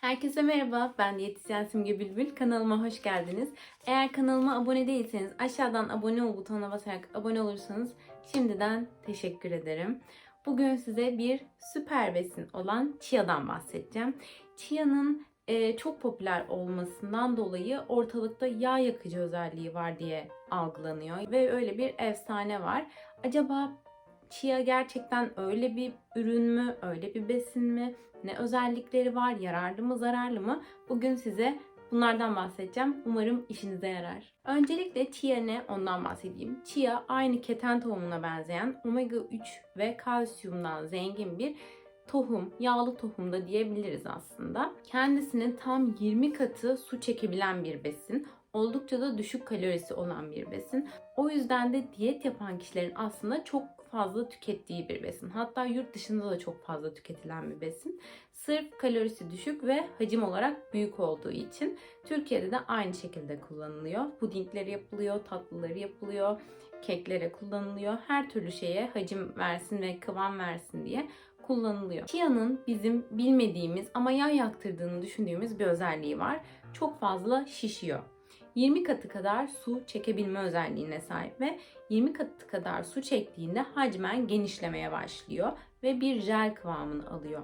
Herkese merhaba, ben diyetisyen Simge Bülbül. Kanalıma hoş geldiniz. Eğer kanalıma abone değilseniz aşağıdan abone ol butonuna basarak abone olursanız şimdiden teşekkür ederim. Bugün size bir süper besin olan chia'dan bahsedeceğim. Chia'nın e, çok popüler olmasından dolayı ortalıkta yağ yakıcı özelliği var diye algılanıyor ve öyle bir efsane var. Acaba chia gerçekten öyle bir ürün mü, öyle bir besin mi? Ne özellikleri var, yararlı mı, zararlı mı? Bugün size bunlardan bahsedeceğim. Umarım işinize yarar. Öncelikle chia ne ondan bahsedeyim. Chia aynı keten tohumuna benzeyen omega 3 ve kalsiyumdan zengin bir tohum, yağlı tohum da diyebiliriz aslında. Kendisinin tam 20 katı su çekebilen bir besin. Oldukça da düşük kalorisi olan bir besin. O yüzden de diyet yapan kişilerin aslında çok fazla tükettiği bir besin. Hatta yurt dışında da çok fazla tüketilen bir besin. Sırf kalorisi düşük ve hacim olarak büyük olduğu için Türkiye'de de aynı şekilde kullanılıyor. Pudingleri yapılıyor, tatlıları yapılıyor, keklere kullanılıyor. Her türlü şeye hacim versin ve kıvam versin diye kullanılıyor. Chia'nın bizim bilmediğimiz ama yağ yaktırdığını düşündüğümüz bir özelliği var. Çok fazla şişiyor. 20 katı kadar su çekebilme özelliğine sahip ve 20 katı kadar su çektiğinde hacmen genişlemeye başlıyor ve bir jel kıvamını alıyor.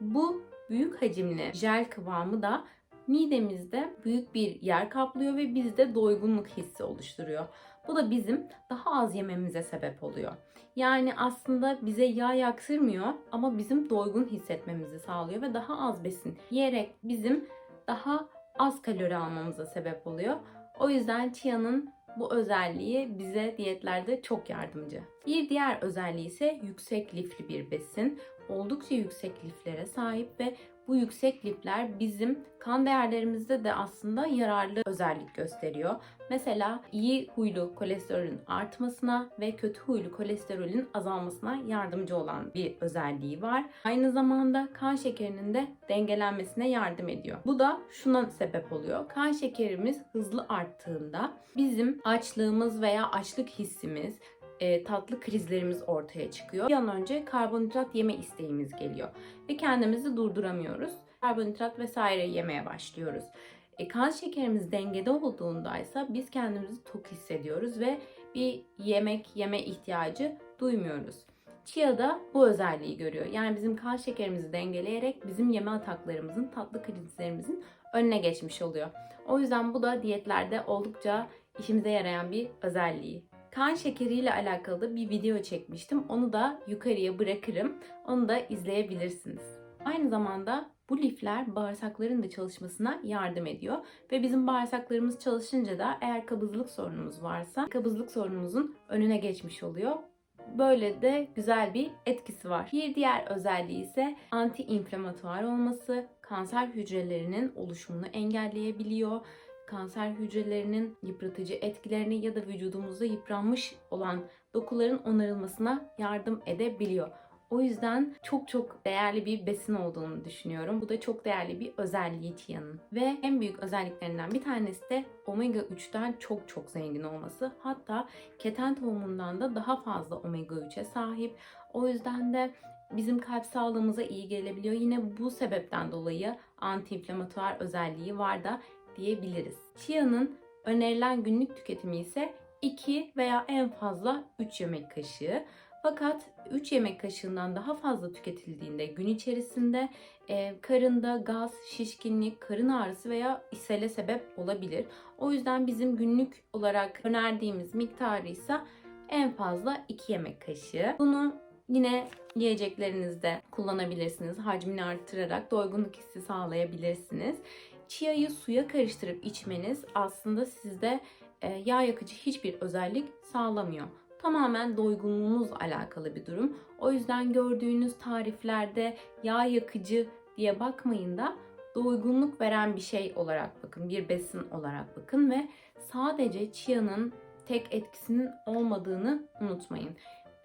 Bu büyük hacimli jel kıvamı da midemizde büyük bir yer kaplıyor ve bizde doygunluk hissi oluşturuyor. Bu da bizim daha az yememize sebep oluyor. Yani aslında bize yağ yaktırmıyor ama bizim doygun hissetmemizi sağlıyor ve daha az besin yiyerek bizim daha az kalori almamıza sebep oluyor. O yüzden chia'nın bu özelliği bize diyetlerde çok yardımcı. Bir diğer özelliği ise yüksek lifli bir besin. Oldukça yüksek liflere sahip ve bu yüksek lifler bizim kan değerlerimizde de aslında yararlı özellik gösteriyor. Mesela iyi huylu kolesterolün artmasına ve kötü huylu kolesterolün azalmasına yardımcı olan bir özelliği var. Aynı zamanda kan şekerinin de dengelenmesine yardım ediyor. Bu da şuna sebep oluyor. Kan şekerimiz hızlı arttığında bizim açlığımız veya açlık hissimiz, e, tatlı krizlerimiz ortaya çıkıyor. Bir an önce karbonhidrat yeme isteğimiz geliyor ve kendimizi durduramıyoruz. Karbonhidrat vesaire yemeye başlıyoruz. E, kan şekerimiz dengede olduğunda ise biz kendimizi tok hissediyoruz ve bir yemek yeme ihtiyacı duymuyoruz. Chia da bu özelliği görüyor. Yani bizim kan şekerimizi dengeleyerek bizim yeme ataklarımızın, tatlı krizlerimizin önüne geçmiş oluyor. O yüzden bu da diyetlerde oldukça işimize yarayan bir özelliği. Kan şekeriyle alakalı da bir video çekmiştim. Onu da yukarıya bırakırım. Onu da izleyebilirsiniz. Aynı zamanda bu lifler bağırsakların da çalışmasına yardım ediyor. Ve bizim bağırsaklarımız çalışınca da eğer kabızlık sorunumuz varsa kabızlık sorunumuzun önüne geçmiş oluyor. Böyle de güzel bir etkisi var. Bir diğer özelliği ise anti-inflamatuar olması, kanser hücrelerinin oluşumunu engelleyebiliyor kanser hücrelerinin yıpratıcı etkilerini ya da vücudumuzda yıpranmış olan dokuların onarılmasına yardım edebiliyor. O yüzden çok çok değerli bir besin olduğunu düşünüyorum. Bu da çok değerli bir özelliği chia'nın. Ve en büyük özelliklerinden bir tanesi de omega 3'ten çok çok zengin olması. Hatta keten tohumundan da daha fazla omega 3'e sahip. O yüzden de bizim kalp sağlığımıza iyi gelebiliyor. Yine bu sebepten dolayı antiinflamatuar özelliği var da diyebiliriz. Chia'nın önerilen günlük tüketimi ise 2 veya en fazla 3 yemek kaşığı. Fakat 3 yemek kaşığından daha fazla tüketildiğinde gün içerisinde e, karında gaz, şişkinlik, karın ağrısı veya ishale sebep olabilir. O yüzden bizim günlük olarak önerdiğimiz miktarı ise en fazla 2 yemek kaşığı. Bunu yine yiyeceklerinizde kullanabilirsiniz. Hacmini arttırarak doygunluk hissi sağlayabilirsiniz. Chia'yı suya karıştırıp içmeniz aslında sizde e, yağ yakıcı hiçbir özellik sağlamıyor. Tamamen doygunluğunuzla alakalı bir durum. O yüzden gördüğünüz tariflerde yağ yakıcı diye bakmayın da doygunluk veren bir şey olarak bakın, bir besin olarak bakın ve sadece chia'nın tek etkisinin olmadığını unutmayın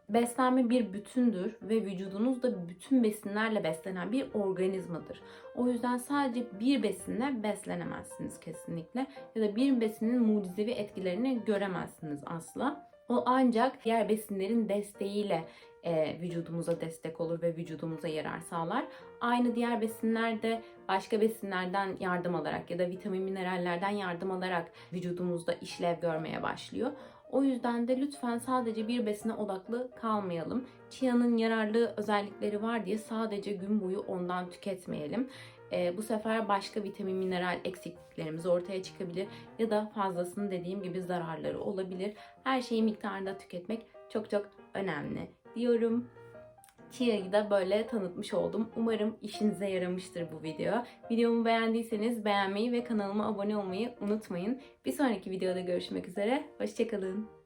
beslenme bir bütündür ve vücudunuz da bütün besinlerle beslenen bir organizmadır. O yüzden sadece bir besinle beslenemezsiniz kesinlikle ya da bir besinin mucizevi etkilerini göremezsiniz asla. O ancak diğer besinlerin desteğiyle e, vücudumuza destek olur ve vücudumuza yarar sağlar. Aynı diğer besinler de başka besinlerden yardım alarak ya da vitamin minerallerden yardım alarak vücudumuzda işlev görmeye başlıyor. O yüzden de lütfen sadece bir besine odaklı kalmayalım. Chia'nın yararlı özellikleri var diye sadece gün boyu ondan tüketmeyelim. Ee, bu sefer başka vitamin mineral eksikliklerimiz ortaya çıkabilir ya da fazlasının dediğim gibi zararları olabilir. Her şeyi miktarında tüketmek çok çok önemli diyorum. Chia'yı da böyle tanıtmış oldum. Umarım işinize yaramıştır bu video. Videomu beğendiyseniz beğenmeyi ve kanalıma abone olmayı unutmayın. Bir sonraki videoda görüşmek üzere. Hoşçakalın.